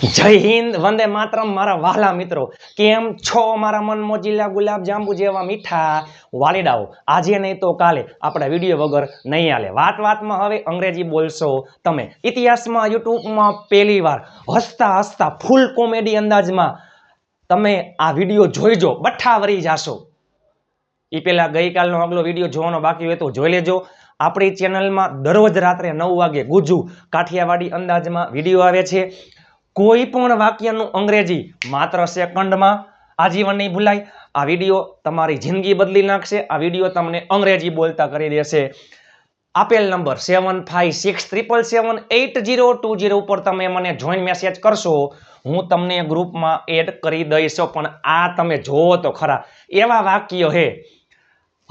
જય હિન્દ, વંદે માતરમ, મારા વાલા મિત્રો. કેમ છો? મારા મન મોજીલા ગુલાબ જાંબુ જેવા મીઠા વાલીડાઓ. આજે નહીં તો કાલે આપણા વીડિયો વગર નહીં આલે વાત વાતમાં હવે અંગ્રેજી બોલશો તમે. ઇતિહાસમાં, યુટ્યુબમાં પહેલી વાર હસતા હસતા ફૂલ કોમેડી અંદાજમાં તમે આ વીડિયો જોઈજો બઠ્ઠા વરી જાશો. એ પહેલાં ગઈકાલનો આગલો વીડિયો જોવાનો બાકી હોય તો જોઈ લેજો. આપણી ચેનલમાં દરરોજ રાત્રે નવ વાગે ગુજુ કાઠિયાવાડી અંદાજમાં વીડિયો આવે છે. કોઈ પણ વાક્યનું અંગ્રેજી માત્ર સેકન્ડમાં આજીવન નહીં ભૂલાય. આ વીડિયો તમારી જિંદગી બદલી નાખશે. આ વીડિયો તમને અંગ્રેજી બોલતા કરી દેશે. આપેલ number seven five six triple seven eight zero two zero ઉપર તમે મને જોઈન મેસેજ કરશો. હું તમને ગ્રુપમાં એડ કરી દઈશ, પણ આ તમે જોવો તો ખરા. એવા વાક્યો હે.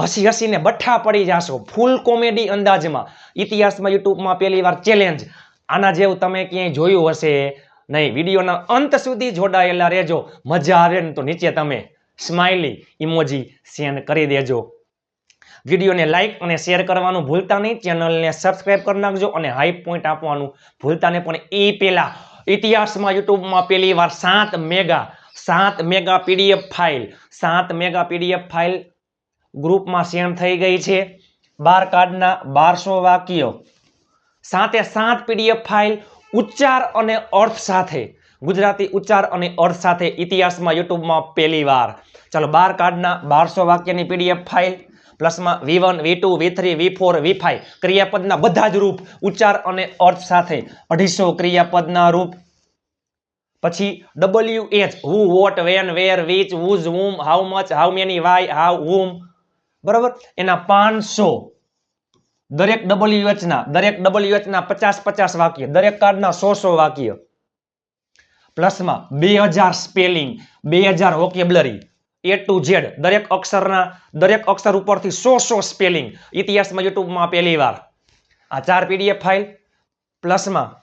હસી હસીને બઠ્ઠા પડી જાશો. ફૂલ કોમેડી અંદાજમાં. ઇતિહાસમાં યુટ્યુબમાં પહેલી વાર ચેલેન્જ આના જેવું તમે ક્યાંય જોયું હશે. નહીં, વિડીયોના અંત સુધી જોડાયેલા રહેજો. મજા આવે ને તો નીચે તમે સ્માઇલી ઇમોજી સેન્ડ કરી દેજો. વિડીયોને લાઈક અને શેર કરવાનું ભૂલતા નહીં. ચેનલને સબસ્ક્રાઇબ કરી નાખજો અને હાઈ પોઈન્ટ આપવાનું ભૂલતા નહીં. પણ એ પહેલા ઇતિહાસમાં, યુટ્યુબમાં પહેલી વાર સાત મેગા સાત મેગા પીડીએફ ફાઇલ સાત મેગા પીડીએફ ફાઇલ ગ્રુપમાં સેન્ડ થઈ ગઈ છે. બાર કાર્ડના બારસો વાક્યો. સાતે સાત પીડીએફ ફાઇલ ઉચ્ચાર અને અર્થ સાથે, ગુજરાતી ઉચ્ચાર અને અર્થ સાથે ઇતિહાસમાં, યુટ્યુબમાં પહેલી વાર. ચાલો, બાર કાર્ડના બારસો વાક્યની PDF file, પ્લસમાં V one, V two, V three, V four, V five ક્રિયાપદના બધા જ રૂપ, ઉચ્ચાર અને અર્થ સાથે. અઢીસો ક્રિયાપદના રૂપ. પછી W H who what when where which whose whom how much how many why how whom બરાબર? એના પાંચસો દરેક ડબલ યુએચના દરેક ડબલ યુએચના પચાસ પચાસ વાક્ય, દરેક કાર્ડના સો સો વાક્ય. પ્લસમાં, બે હજાર સ્પેલિંગ, બે હજાર વોકેબલરી એ ટુ ઝેડ દરેક અક્ષરના, દરેક અક્ષર ઉપરથી સો સો સ્પેલિંગ. ઇતિહાસમાં યુટ્યુબમાં પહેલી વાર. આ ચાર પીડીએફ ફાઇલ પ્લસમાં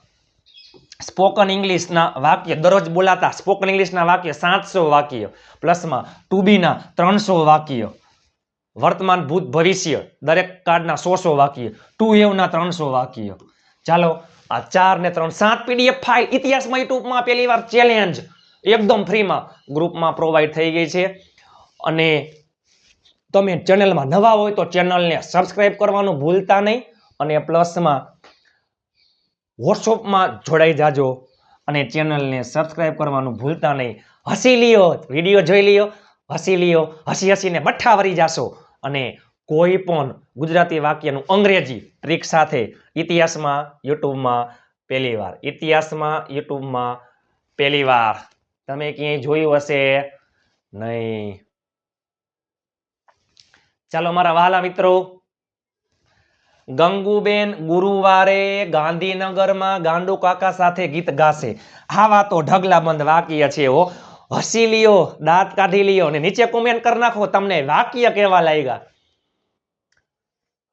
સ્પોકન ઇંગ્લિશના વાક્ય, દરરોજ બોલાતા સ્પોકન ઇંગ્લિશના વાક્ય સાતસો વાક્ય. પ્લસમાં ટુ બીના ત્રણસો વાક્ય. વર્તમાન ભૂત ભવિષ્ય દરેક કાર્ડના સો સો વાક્ય ટુ એવના ત્રણસો વાક્ય. ચાલો, આ ચાર ને ત્રણ, સાત પીડીએફ ફાઇલ ઇતિહાસમાં યુટ્યુબમાં પહેલી વાર ચેલેન્જ એકદમ ફ્રીમાં ગ્રુપમાં પ્રોવાઈડ થઈ ગઈ છે. અને તમે ચેનલમાં નવા હોય તો ચેનલને સબસ્ક્રાઇબ કરવાનું ભૂલતા નહીં અને પ્લસમાં વોટ્સઅપમાં જોડાઈ જાજો અને ચેનલને સબસ્ક્રાઇબ કરવાનું ભૂલતા નહીં. હસી લ્યો વીડિયો જોઈ લ્યો, હસી લ્યો, હસી હસીને બઠ્ઠા વરી જાશો. અને કોઈ પણ ગુજરાતી વાક્યનું અંગ્રેજી ટ્રીક સાથે ઇતિહાસમાં, યુટ્યુબમાં પહેલી વાર. ઇતિહાસમાં, યુટ્યુબમાં પહેલી વાર. તમે ક્યાંય જોયું હશે? નહીં. ચાલો મારા વહાલા મિત્રો. ગંગુબેન ગુરુવારે ગાંધીનગરમાં ગાંડુ કાકા સાથે ગીત ગાશે. આવા તો ઢગલાબંધ વાક્ય છે હો. હસી લ્યો, દાંત કાઢી લ્યો અને નીચે કોમેન્ટ કરી નાખો, તમને વાક્ય કેવા લાગ્યા.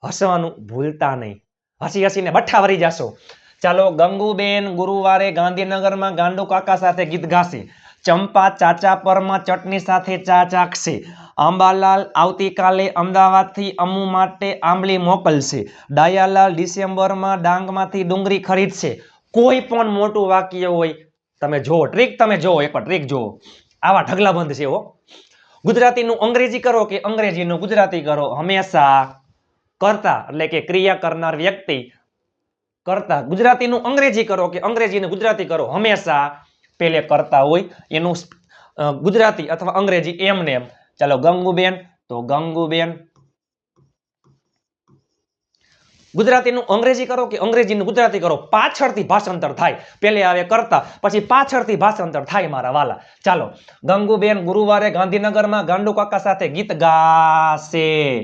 હસવાનું ભૂલતા નહીં. હસી હસીને બઠ્ઠા વરી જશો. ચાલો ગંગુબેન ગુરુવારે ગાંધીનગરમાં ગાંડુ કાકા સાથે ગીત ગાશે. ચંપા ચાચા પરમાં ચટણી સાથે ચા ચાખશે. અંબાલાલ આવતીકાલે અમદાવાદથી અમુ માટે આંબલી મોકલશે. ડાયાલાલ ડિસેમ્બરમાં ડાંગમાંથી ડુંગળી ખરીદશે. કોઈ પણ મોટું વાક્ય હોય તમે જુઓ ટ્રીક તમે જુઓ એકવાર ટ્રીક જુઓ. આવા ઢગલાબંધ છે હો. ગુજરાતીનું અંગ્રેજી કરો કે અંગ્રેજીનું ગુજરાતી કરો? હંમેશા કરતા, એટલે કે ક્રિયા કરનાર વ્યક્તિ કરતા. ગુજરાતીનું અંગ્રેજી કરો કે અંગ્રેજીનું ગુજરાતી કરો? હંમેશા પેલે કરતા હોય. એનું ગુજરાતી અથવા અંગ્રેજી એમ. ચાલો ગંગુબેન, તો ગંગુબેન ગુજરાતીનું અંગ્રેજી કરો કે અંગ્રેજીનું ગુજરાતી કરો? પાછળથી ભાષાંતર થાય. પેલે આવે કરતા, પછી પાછળથી ભાષાંતર થાય મારા વાલા. ચાલો, ગંગુબેન ગુરુવારે ગાંધીનગરમાં ગાંડુ કાકા સાથે ગીત ગાશે.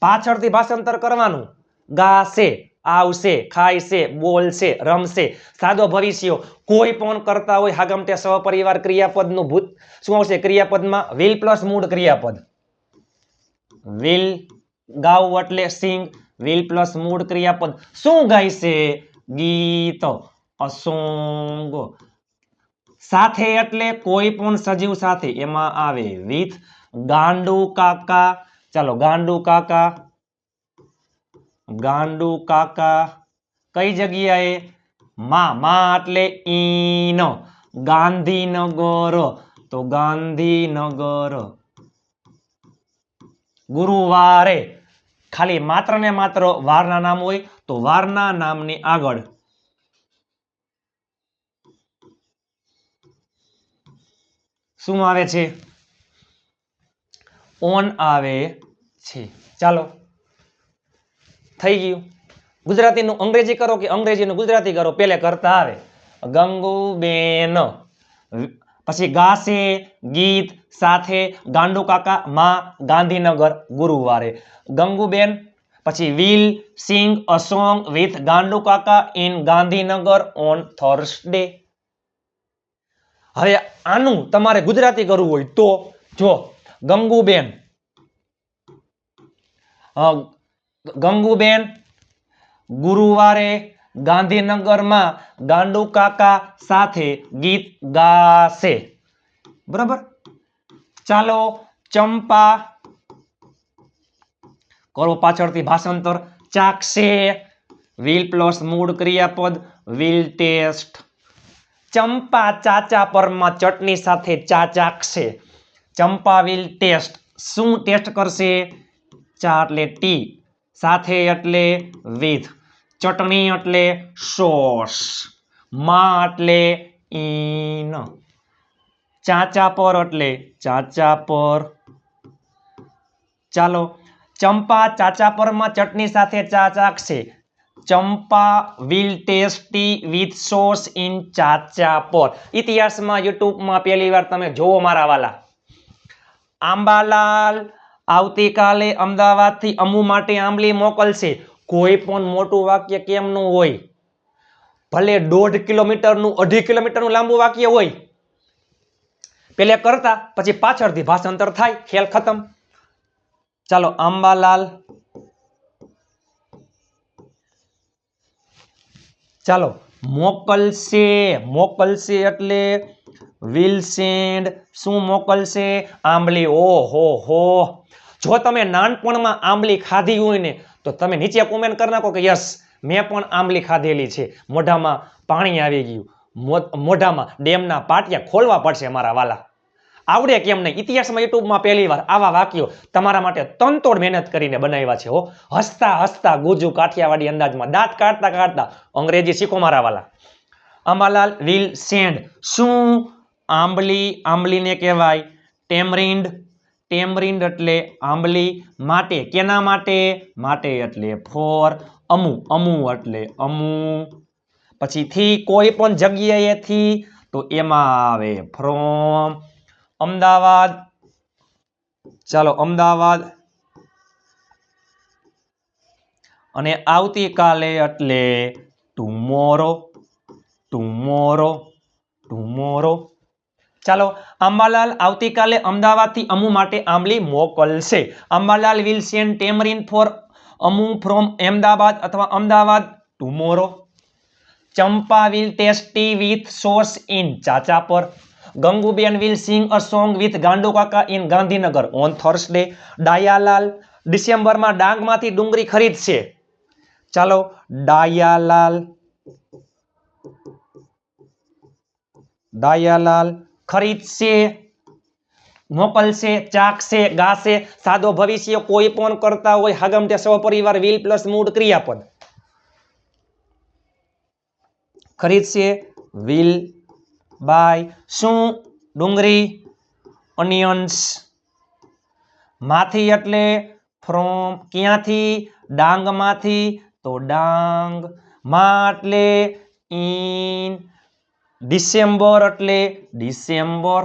પાછળથી ભાષાંતર કરવાનું. ગાશે, આવશે ખાયશે બોલશે, રમશે. સાદો ભવિષ્યો. કોઈ પણ કરતા હોય હાગમટે સહપરિવાર ક્રિયાપદનું ભૂત. શું આવશે? ક્રિયાપદમાં વિલ પ્લસ મૂળ ક્રિયાપદ. વિલ ગાવ એટલે સિંગ. વિલ પ્લસ મૂળ ક્રિયાપદ. શું ગાયશે ગીત. અસોંગ. સાથે એટલે કોઈ પણ સજીવ સાથે. એમાં આવે વિથ ગાંડુ કાકા. ચાલો, ગાંડુ કાકા. ગાંડુ કાકા. કઈ જગ્યાએ? માં માં એટલે ઈન. ગાંધીનગર. તો ગાંધીનગર. ગુરુવારે ખાલી માત્ર ને માત્ર વારના નામ હોય તો વારના નામની આગળ શું આવે છે? ઓન આવે છે. ચાલો. થઈ ગયું. ગુજરાતીનું અંગ્રેજી કરો કે અંગ્રેજીનું ગુજરાતી કરો? પેલે કરતા આવે. ગંગુબેન પછી ગાશે ગીત સાથે ગાંડુ કાકા માં ગાંધીનગર ગુરુવારે. ગંગુબેન, પછી will sing a song with Gandu Kaka in Gandhinagar on Thursday. હવે આનું તમારે ગુજરાતી કરવું હોય તો જો, ગંગુબેન. ગંગુબેન ગુરુવારે ગાંધીનગરમાં ગાંડુ કાકા સાથે ગીત ગાશે. બરાબર? ચાલો ચંપા કરો પાછળથી ભાષાંતર. ચાકશે. વિલ પ્લસ મૂળ ક્રિયાપદ. વિલ ટેસ્ટ ચંપા ચાચા પરમાં ચટણી સાથે ચા ચાકશે. ચંપા વિલ ટેસ્ટ શું ટેસ્ટ કરશે? ચા એટલે ટી સાથે એટલે વિથ ચટણી એટલે સોસ, માં એટલે ઇન ચાચા પર એટલે ચાચા પર. ચાલો, ચંપા ચાચા પરમાં ચટણી સાથે ચા ચાખશે. Champa will tasty with sauce in Chacha પર. ઇતિહાસમાં યુટ્યુબમાં પહેલી વાર તમે જોવો મારા વાલા. આંબાલાલ આવતીકાલે અમદાવાદથી અમુ માટે આંબલી મોકલશે. કોઈ પણ મોટું વાક્ય કેમનું હોય? ભલે દોઢ કિલોમીટરનું, અઢી કિલોમીટરનું લાંબુ વાક્ય હોય. પેલે કરતા, પછી પાછળથી ભાષાંતર થાય ખેલ ખતમ. ચાલો, આંબાલાલ. ચાલો, મોકલશે મોકલશે એટલે વિલ શું મોકલશે? આંબલી ઓ હો. જો તમે નાનપણમાં આંબલી ખાધી હોય ને તો તમે નીચે કોમેન્ટ કરી નાખો કે યસ, મેં પણ આંબલી ખાધેલી છે. મોઢામાં પાણી આવી ગયું. મોઢામાં ડેમના પાટિયા ખોલવા પડશે મારા વાલા. આવડે કેમ નહીં? ઇતિહાસમાં યુટ્યુબમાં પહેલી વાર આવા વાક્યો તમારા માટે તનતોડ મહેનત કરીને બનાવ્યા છે હો. હસતા હસતા ગુજુ કાઠિયાવાડી અંદાજમાં દાંત કાઢતા કાઢતા અંગ્રેજી શીખો મારા વાલા. અંબાલાલ વિલ સેન્ડ શું આંબલી, આંબલીને કહેવાય? ટેમરિન્ડ ટેમરિન્ડ એટલે આંબલી માટે કેના માટે? માટે એટલે ફોર, અમુ. અમુ એટલે અમુ. પછી થી કોઈ પણ જગ્યાએથી તો એમાં આવે ફ્રોમ અમદાવાદ. ચાલો, અમદાવાદ. અને આવતીકાલે એટલે ટુમોરો ટુમોરો ટુમોરો ચાલો, અંબાલાલ આવતીકાલે અમદાવાદથી અમુ માટે આંબલી મોકલશે. Ambalal will send tamarind for Amu from Ahmedabad અથવા Ahmedabad tomorrow Champa will tasty with sauce in Chacha પર Gangubehn will sing a song with Gandu Kaka in Gandhinagar on Thursday Dayalal ડિસેમ્બરમાં ડાંગમાંથી ડુંગળી ખરીદશે. ચાલો, ડાયાલાલ. ડાયાલાલ ખરીદશે મોકલશે ચાખશે, ગાશે. સાદો ભવિષ્ય કોઈ પણ કરતા હોય હગમતે સહપરિવાર વિલ પ્લસ મૂળ ક્રિયાપદ. ખરીદશે વિલ બાય શું? ડુંગળી ઓનિયન્સમાંથી એટલે ફ્રોમ ક્યાંથી? ડાંગમાંથી. તો ડાંગ, માં એટલે ઇન ડિસેમ્બર એટલે ડિસેમ્બર.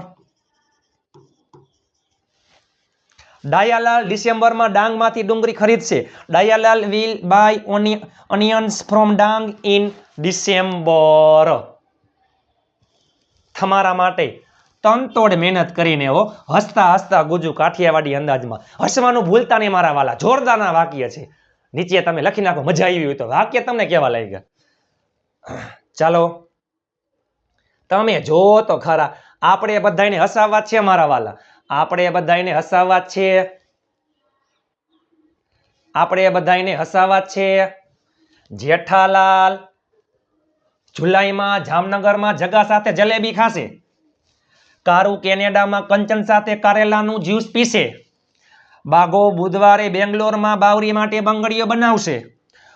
ડાયાલાલ ડિસેમ્બરમાં ડાંગમાંથી ડુંગળી ખરીદશે. Dayalal will buy onions from Dang in December. તમારા માટે તનતોડ મહેનત કરીને હો, હસતા હસતા ગુજુ કાઠિયાવાડી અંદાજમાં. હસવાનું ભૂલતા નહીં મારા વાલા, જોરદારના વાક્ય છે. નીચે તમે લખી નાખો, મજા આવી હોય તો વાક્ય તમને કહેવા લાગ્યા? ચાલો તમે જો તો ખરા. આપણે બધાને હસાવવા છે મારા વાલા. આપણે બધાને હસાવવા છે. આપણે બધાને હસાવવા છે. જેઠાલાલ જુલાઈમાં જામનગરમાં જગા સાથે જલેબી ખાશે. કારુ કેનેડામાં કંચન સાથે કારેલાનું જ્યુસ પીશે. બાગો બુધવારે બેંગ્લોરમાં બાવરી માટે બંગડીઓ બનાવશે.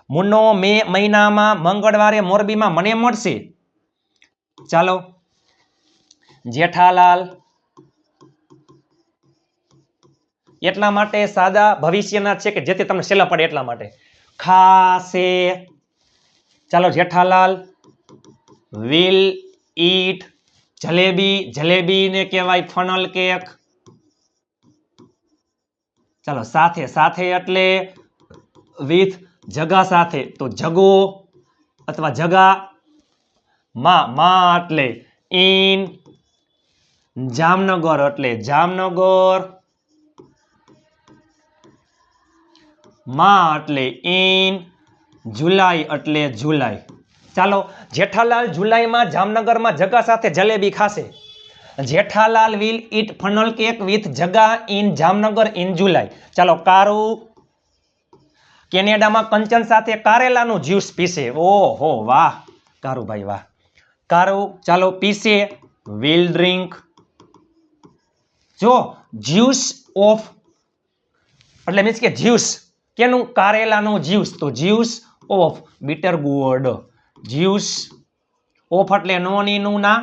મુન્નો મે મહિનામાં મંગળવારે મોરબીમાં મને મળશે. ચાલો. જેઠાલાલ. એટલા માટે સાદા ભવિષ્યના છે કે જેથી તમને છેલ્લા પડે એટલા માટે. ખાશે ચાલો જેઠાલાલ. વિલ ઈટ જલેબી, જલેબીને કહેવાય ફનલ કેક ચાલો સાથે સાથે એટલે વિથ જગા સાથે. તો જગો અથવા જગા માં માં એટલે ઇન જામનગર એટલે જામનગર. માં એટલે ઇન જુલાઈ એટલે જુલાઈ. ચાલો, જેઠાલાલ જુલાઈમાં જામનગરમાં જગા સાથે જલેબી ખાશે. Jethalal will eat funnel cake with Jaga in Jamnagar in July. ચાલો, કારુ કેનેડામાં કંચન સાથે કારેલાનું જ્યુસ પીશે. ઓહો, વાહ. કારુભાઈ, વાહ. કારુ, ચાલો પીશે વિલ ડ્રિંક જો જ્યુસ ઓફ એટલે મીન્સ કે જ્યુસ કેનું? કારેલાનું જ્યુસ તો juice of bitter gourd juice of એટલે નોનીનું ના,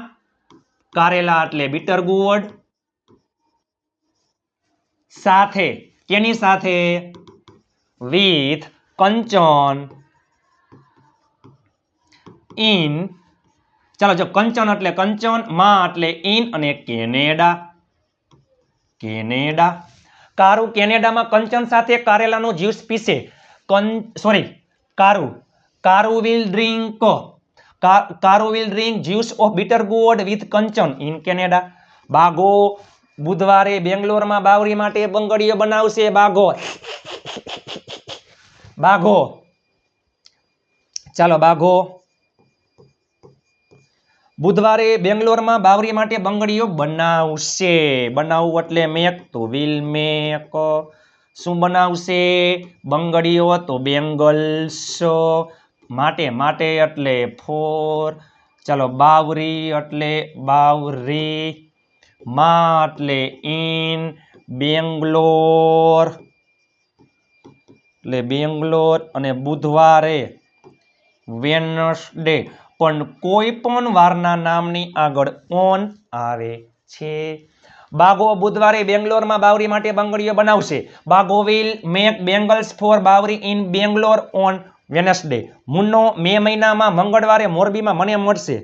કારેલા એટલે બીટર ગુડ સાથે, કેની સાથે? વિથ કંચન. ઇન ચાલો જો કંચન એટલે કંચન, માં એટલે ઇન અને કેનેડા. કેનેડા. કારુ કેનેડામાં કંચન સાથે કારેલાનું જ્યુસ પીશે. કન, sorry, Karu. Karu will drink. Karu will drink juice of bitter gourd with Kanchan in Canada. Bago બુધવારે બેંગ્લોરમાં બાવરી માટે બંગડીઓ બનાવશે. બાગો બાઘો. ચાલો બાઘો. બુધવારે બેંગ્લોરમાં બાવરી માટે બંગડીઓ બનાવશે. બનાવવું એટલે મેક તો વિલ મેક શું બનાવશે? બંગડીઓ તો બેંગલ્સ. માટે માટે એટલે ફોર. ચાલો, બાવરી એટલે બાવરી. માં એટલે ઇન બેંગ્લોર એટલે બેંગ્લોર. અને બુધવારે વેનસડે પણ કોઈ પણ વારના નામની આગળ ઓન આવે છે. બાગો બુધવારે બેંગ્લોરમાં બાવરી માટે બંગડીઓ બનાવશે. Bago will make bangles for Bavri in Bangalore on Wednesday Munno મે મહિનામાં મંગળવારે મોરબીમાં મને મળશે.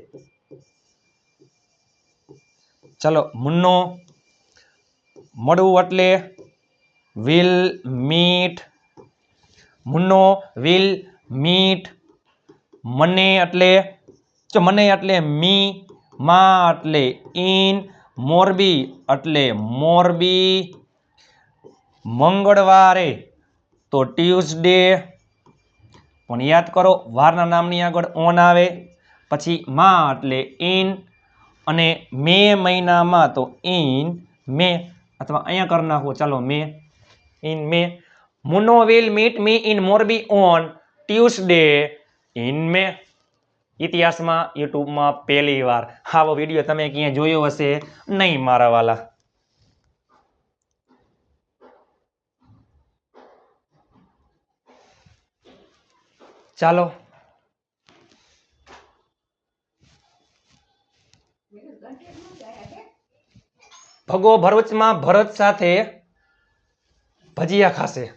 ચલો, મુન્નો મળવું એટલે will meet Munno will meet મને એટલે જો મને એટલે મી, માં એટલે ઇન મોરબી એટલે મોરબી. મંગળવારે તો ટ્યુઝડે. પણ યાદ કરો, વારના નામની આગળ ઓન આવે, પછી માં એટલે ઇન અને મે મહિનામાં તો ઇન મે, અથવા અહીંયા કરી નાખો, ચાલો May in May. Muno will meet me in Morbi on Tuesday in May. ઇતિહાસમાં, યુટ્યુબમાં પહેલી વાર. આવો વીડિયો તમે ક્યાંય જોયો હશે? નહીં, મારા વાલા. ચાલો. ભગો ભરૂચમાં ભરત સાથે ભજીયા ખાશે.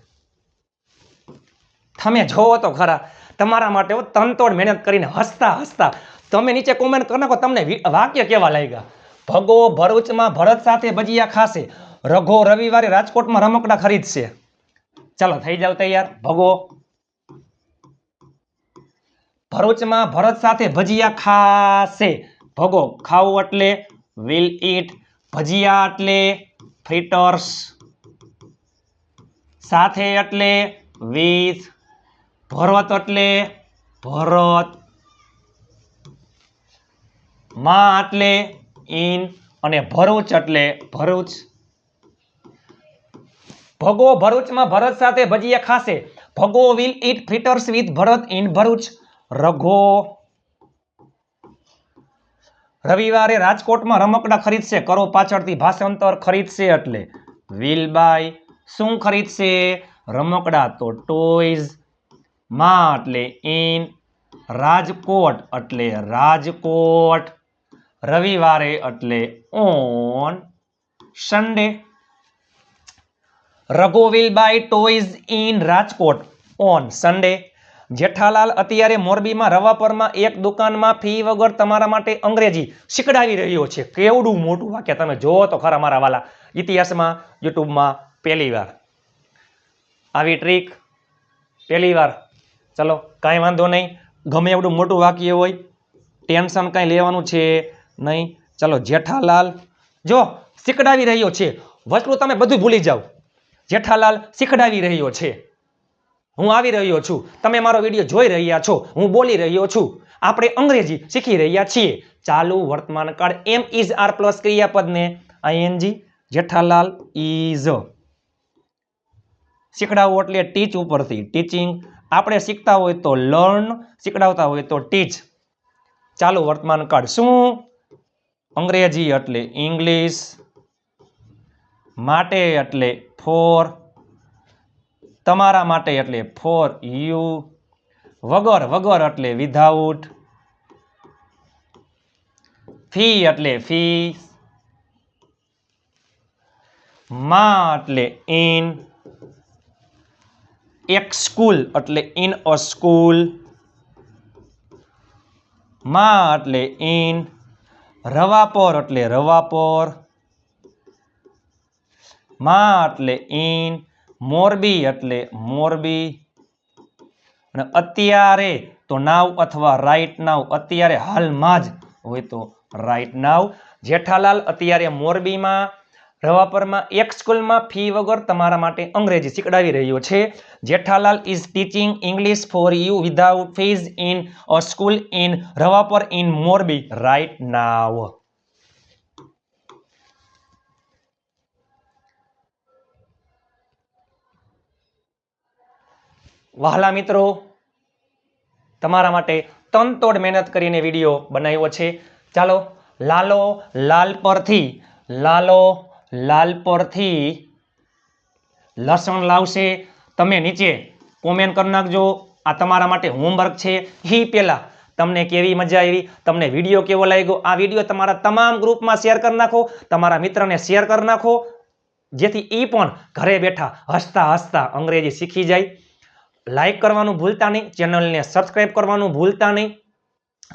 તમે જોવો તો ખરા. તમારા માટે તનતોડ મહેનત કરીને હસતા હસતા. તમે નીચે કોમેન્ટ કરી નાખો, તમને વાક્ય કેવા લાગ્યા? ભગો ભરૂચમાં ભરત સાથે ભજીયા ખાશે. રઘો રવિવારે રાજકોટમાં રમકડા ખરીદશે. ચાલો, થઈ જાવ તૈયાર. ભગો. ભરૂચમાં ભરત સાથે ભજીયા ખાશે. ભગો, ખાવું એટલે વિલ ઈટ ભજીયા એટલે ફ્રીટર્સ સાથે એટલે વિથ ભરત એટલે ભરત. માં એટલે ઇન અને ભરૂચ એટલે ભરૂચ. ભગો ભરૂચમાં ભરત સાથે ભજીયા ખાશે. Bhago will eat fritters with Bharat in Bharuch. Ragho. રવિવારે રાજકોટમાં રમકડા ખરીદશે. કરો પાછળથી ભાષાંતર ખરીદશે એટલે. વિલ બાય શું ખરીદશે? રમકડા તો ટોયઝ માં એટલે ઇન રાજકોટ એટલે રાજકોટ, રવિવારે એટલે on Sunday Raghu will buy toys in Rajkot, on Sunday Jethalal અત્યારે મોરબીમાં રવાપરમાં એક દુકાનમાં ફી વગર તમારા માટે અંગ્રેજી શીખડાવી રહ્યો છે. કેવડું મોટું વાક્ય તમે જોવો તો ખરા મારા વાલા. ઇતિહાસમાં, યુટ્યુબમાં પહેલી વાર. આવી ટ્રીક પહેલી વાર. ચલો, કાંઈ વાંધો નહીં. ગમે એવડું મોટું વાક્ય હોય ટેન્શન કાંઈ લેવાનું છે નહીં. ચલો, જેઠાલાલ. જો, શીખડાવી રહ્યો છે. વસ્તુ તમે બધું ભૂલી જાઓ. જેઠાલાલ શીખડાવી રહ્યો છે. હું આવી રહ્યો છું. તમે મારો વીડિયો જોઈ રહ્યા છો. હું બોલી રહ્યો છું. આપણે અંગ્રેજી શીખી રહ્યા છીએ. ચાલુ વર્તમાન કાળ એમ ઇઝ આર પ્લસ ક્રિયાપદને. આઈએનજી જેઠાલાલ ઇઝ શીખડાવવું એટલે ટીચ ઉપરથી. ટીચિંગ આપણે શીખતા હોય તો લર્ન શીખડાવતા હોય તો ટીચ ચાલુ વર્તમાન કાળ. શું? અંગ્રેજી એટલે ઇંગ્લિશ માટે એટલે ફોર તમારા માટે એટલે ફોર યુ વગર વગર એટલે વિધાઉટ ફી એટલે ફી માં એટલે ઇન એક સ્કૂલ એટલે ઇન અ સ્કૂલમાં એટલે ઇન રવાપોર એટલે રવાપોર. માં એટલે ઇન મોરબી એટલે મોરબી. અને અત્યારે તો નાવ અથવા રાઈટ નાવ અત્યારે હાલમાં જ હોય તો રાઈટ નાવ જેઠાલાલ અત્યારે મોરબીમાં રવાપરમાં એક સ્કૂલમાં ફી વગર તમારા માટે અંગ્રેજી શીખડાવી રહ્યો છે. Jethalal is teaching English for you without fees in a school in Ravapar in Morbi right now વહાલા મિત્રો, તમારા માટે તનતોડ મહેનત કરીને વીડિયો બનાવ્યો છે. ચાલો, લાલો, લાલ પરથી, લાલો લાલ પરથી લસણ લાવશે. તમે નીચે કોમેન્ટ કરી નાખજો. આ તમારા માટે હોમવર્ક છે. એ પહેલાં તમને કેવી મજા આવી? તમને વીડિયો કેવો લાગ્યો? આ વીડિયો તમારા તમામ ગ્રુપમાં શેર કરી નાખો. તમારા મિત્રને શેર કરી નાખો. જેથી એ પણ ઘરે બેઠા હસતા હસતા અંગ્રેજી શીખી જાય. લાઈક કરવાનું ભૂલતા નહીં. ચેનલને સબસ્ક્રાઈબ કરવાનું ભૂલતા નહીં.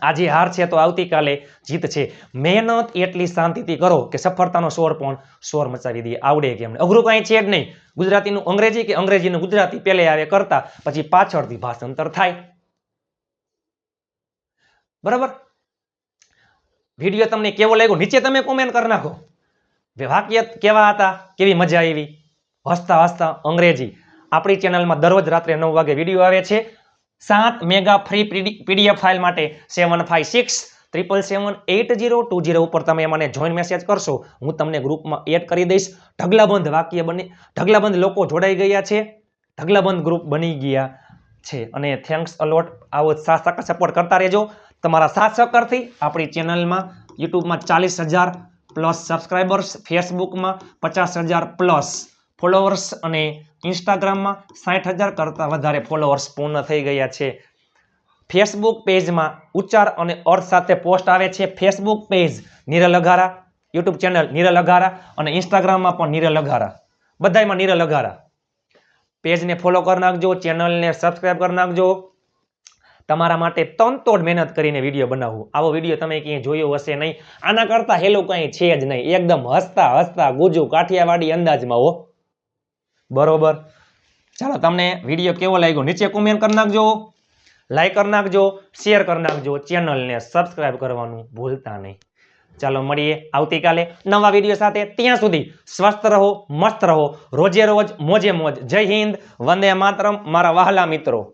આજે હાર છે તો આવતીકાલે જીત છે. મહેનત એટલી શાંતિથી કરો કે સફળતાનો સોર પણ સોર મચાવી દઈએ. આવડે કેમ અઘરું કાંઈ છે જ નહીં. ગુજરાતીનું અંગ્રેજી કે અંગ્રેજીનું ગુજરાતી પહેલે આવે કરતા પછી પાછળથી ભાષાંતર થાય. બરાબર? વીડિયો તમને કેવો લાગ્યો? નીચે તમે કોમેન્ટ કરી નાખો. વાક્ય કેવા હતા? કેવી મજા આવી? હસતા હસતા અંગ્રેજી. આપણી ચેનલમાં દરરોજ રાત્રે નવ વાગે વીડિયો આવે છે. સાત મેગા ફ્રી પીડીએફ ફાઇલ માટે seven five six triple seven eight zero two zero ઉપર તમે મને જોઈન મેસેજ કરશો. હું તમને ગ્રુપમાં એડ કરી દઈશ. ઢગલાબંધ વાક્ય બની, ઢગલાબંધ લોકો જોડાઈ ગયા છે. ઢગલાબંધ ગ્રુપ બની ગયા છે. અને થેન્ક્સ અલોટ આવો સાથ સહકાર સપોર્ટ કરતા રહેજો. તમારા સાથ સહકારથી આપણી ચેનલમાં યુટ્યુબમાં ચાલીસ હજાર પ્લસ સબસ્ક્રાઈબર્સ ફેસબુકમાં પચાસ હજાર પ્લસ ફોલોવર્સ અને ઇન્સ્ટાગ્રામમાં સાઠ હજાર કરતાં વધારે ફોલોવર્સ પૂર્ણ થઈ ગયા છે. ફેસબુક પેજમાં ઉચ્ચાર અને અર્થ સાથે પોસ્ટ આવે છે. Facebook page Niral Aghara YouTube channel Niral Aghara અને ઇન્સ્ટાગ્રામમાં પણ નીરલ અઘારા. બધાયમાં નીરલ અઘારા. પેજને ફોલો કરી નાખજો ચેનલને સબસ્ક્રાઈબ કરી નાખજો. તમારા માટે તનતોડ મહેનત કરીને વીડિયો બનાવવું આવો વીડિયો તમે ક્યાંય જોયો હશે નહીં. આના કરતાં હેલો કંઈ છે જ નહીં. એકદમ હસતા હસતા ગુજુ કાઠિયાવાડી અંદાજમાં હો. બરોબર. ચાલો, તમને વીડિયો કેવો લાગ્યો? નીચે કોમેન્ટ કરી નાખજો. લાઈક કરી નાખજો. શેર કરી નાખજો. ચેનલને સબસ્ક્રાઈબ કરવાનું ભૂલતા નહીં. ચાલો, મળીએ આવતીકાલે નવા વીડિયો સાથે. ત્યાં સુધી સ્વસ્થ રહો, મસ્ત રહો. રોજે રોજ મોજે મોજ. જય હિન્દ. વંદે માતરમ. મારા વહાલા મિત્રો.